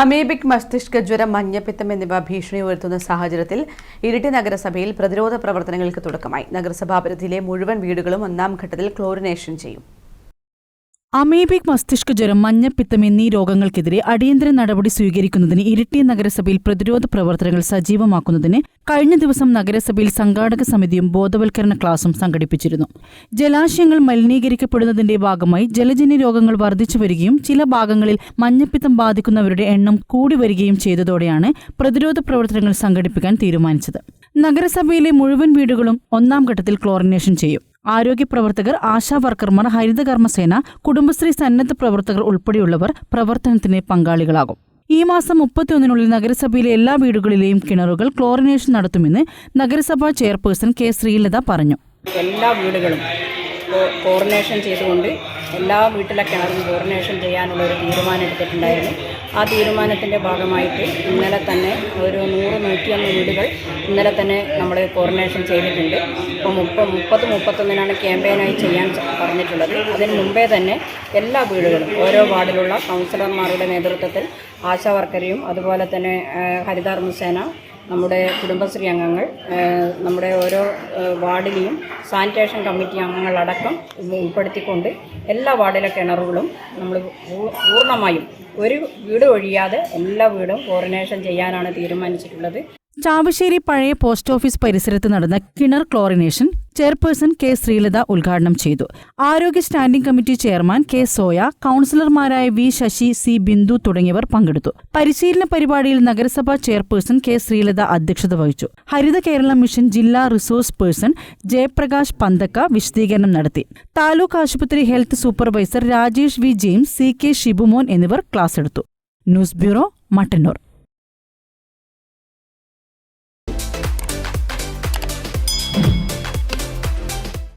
Amoebic മസ്തിഷ്ക ജ്വരം മഞ്ഞപ്പിത്തം എന്നിവ ഭീഷണി ഉയർത്തുന്ന സാഹചര്യത്തിൽ ഇരിട്ടി നഗരസഭയിൽ പ്രതിരോധ പ്രവർത്തനങ്ങൾക്ക് തുടക്കമായി. നഗരസഭാ പരിധിയിലെ മുഴുവൻ വീടുകളും ഒന്നാം ഘട്ടത്തിൽ ക്ലോറിനേഷൻ ചെയ്യും. അമീബിക് മസ്തിഷ്ക ജ്വരം മഞ്ഞപ്പിത്തം എന്നീ രോഗങ്ങൾക്കെതിരെ അടിയന്തര നടപടി സ്വീകരിക്കുന്നതിന് ഇരിട്ടി നഗരസഭയിൽ പ്രതിരോധ പ്രവർത്തനങ്ങൾ സജീവമാക്കുന്നതിന് കഴിഞ്ഞ ദിവസം നഗരസഭയിൽ സംഘാടക സമിതിയും ബോധവൽക്കരണ ക്ലാസും സംഘടിപ്പിച്ചിരുന്നു. ജലാശയങ്ങൾ മലിനീകരിക്കപ്പെടുന്നതിന്റെ ഭാഗമായി ജലജന്യ രോഗങ്ങൾ വർദ്ധിച്ചു വരികയും ചില ഭാഗങ്ങളിൽ മഞ്ഞപ്പിത്തം ബാധിക്കുന്നവരുടെ എണ്ണം കൂടി വരികയും ചെയ്തതോടെയാണ് പ്രതിരോധ പ്രവർത്തനങ്ങൾ സംഘടിപ്പിക്കാൻ തീരുമാനിച്ചത്. നഗരസഭയിലെ മുഴുവൻ വീടുകളും ഒന്നാം ഘട്ടത്തിൽ ക്ലോറിനേഷൻ ചെയ്യും. ആരോഗ്യ പ്രവർത്തകർ ആശാ വർക്കർമാർ ഹരിതകർമ്മസേന കുടുംബശ്രീ സന്നദ്ധ പ്രവർത്തകർ ഉൾപ്പെടെയുള്ളവർ പ്രവർത്തനത്തിന് പങ്കാളികളാകും. ഈ മാസം മുപ്പത്തിയൊന്നിനുള്ളിൽ നഗരസഭയിലെ എല്ലാ വീടുകളിലെയും കിണറുകൾ ക്ലോറിനേഷൻ നടത്തുമെന്ന് നഗരസഭാ ചെയർപേഴ്സൺ കെ ശ്രീലത പറഞ്ഞു. എല്ലാ വീടുകളും കോ- കോർഡിനേഷൻ ചെയ്തുകൊണ്ട് എല്ലാ വീട്ടിലെ കിണറും കോർഡിനേഷൻ ചെയ്യാനുള്ള ഒരു തീരുമാനം എടുത്തിട്ടുണ്ടായിരുന്നു. ആ തീരുമാനത്തിന്റെ ഭാഗമായിട്ട് ഇന്നലെ തന്നെ ഒരു നൂറ് നൂറ്റിയൊന്ന് വീടുകൾ ഇന്നലെ തന്നെ നമ്മൾ കോർഡിനേഷൻ ചെയ്തിട്ടുണ്ട്. ഇപ്പോൾ മുപ്പത് മുപ്പത് മുപ്പത്തൊന്നിനാണ് ക്യാമ്പയിനായി ചെയ്യാൻ പറഞ്ഞിട്ടുള്ളത്. അതിന് മുമ്പേ തന്നെ എല്ലാ വീടുകളും ഓരോ വാർഡിലുള്ള കൗൺസിലർമാരുടെ നേതൃത്വത്തിൽ ആശാ വർക്കരെയും അതുപോലെ തന്നെ ഹരിതാർമ്മസേന നമ്മുടെ കുടുംബശ്രീ അംഗങ്ങൾ നമ്മുടെ ഓരോ വാർഡിലെയും സാനിറ്റേഷൻ കമ്മിറ്റി അംഗങ്ങളടക്കം ഉൾപ്പെടുത്തിക്കൊണ്ട് എല്ലാ വാർഡിലെ കിണറുകളും നമ്മൾ പൂർണമായും ഒരു വീട് ഒഴിയാതെ എല്ലാ വീടും കോർഡിനേഷൻ ചെയ്യാനാണ് തീരുമാനിച്ചിട്ടുള്ളത്. ചാവശ്ശേരി പഴയ പോസ്റ്റ് ഓഫീസ് പരിസരത്ത് നടന്ന കിണർ ക്ലോറിനേഷൻ ചെയർപേഴ്സൺ കെ ശ്രീലത ഉദ്ഘാടനം ചെയ്തു. ആരോഗ്യ standing committee chairman K Soya കൌൺസിലർമാരായ V Sasi C Bindu തുടങ്ങിയവർ പങ്കെടുത്തു. പരിശീലന പരിപാടിയിൽ നഗരസഭാ ചെയർപേഴ്സൺ കെ ശ്രീലത അധ്യക്ഷത വഹിച്ചു. ഹരിത കേരള മിഷൻ ജില്ലാ റിസോഴ്സ് പേഴ്സൺ ജയപ്രകാശ് പന്തക്ക വിശദീകരണം നടത്തി. താലൂക്ക് ആശുപത്രി health supervisor Rajesh V James C K Shibumon എന്നിവർ ക്ലാസ് എടുത്തു. News bureau Mattannur.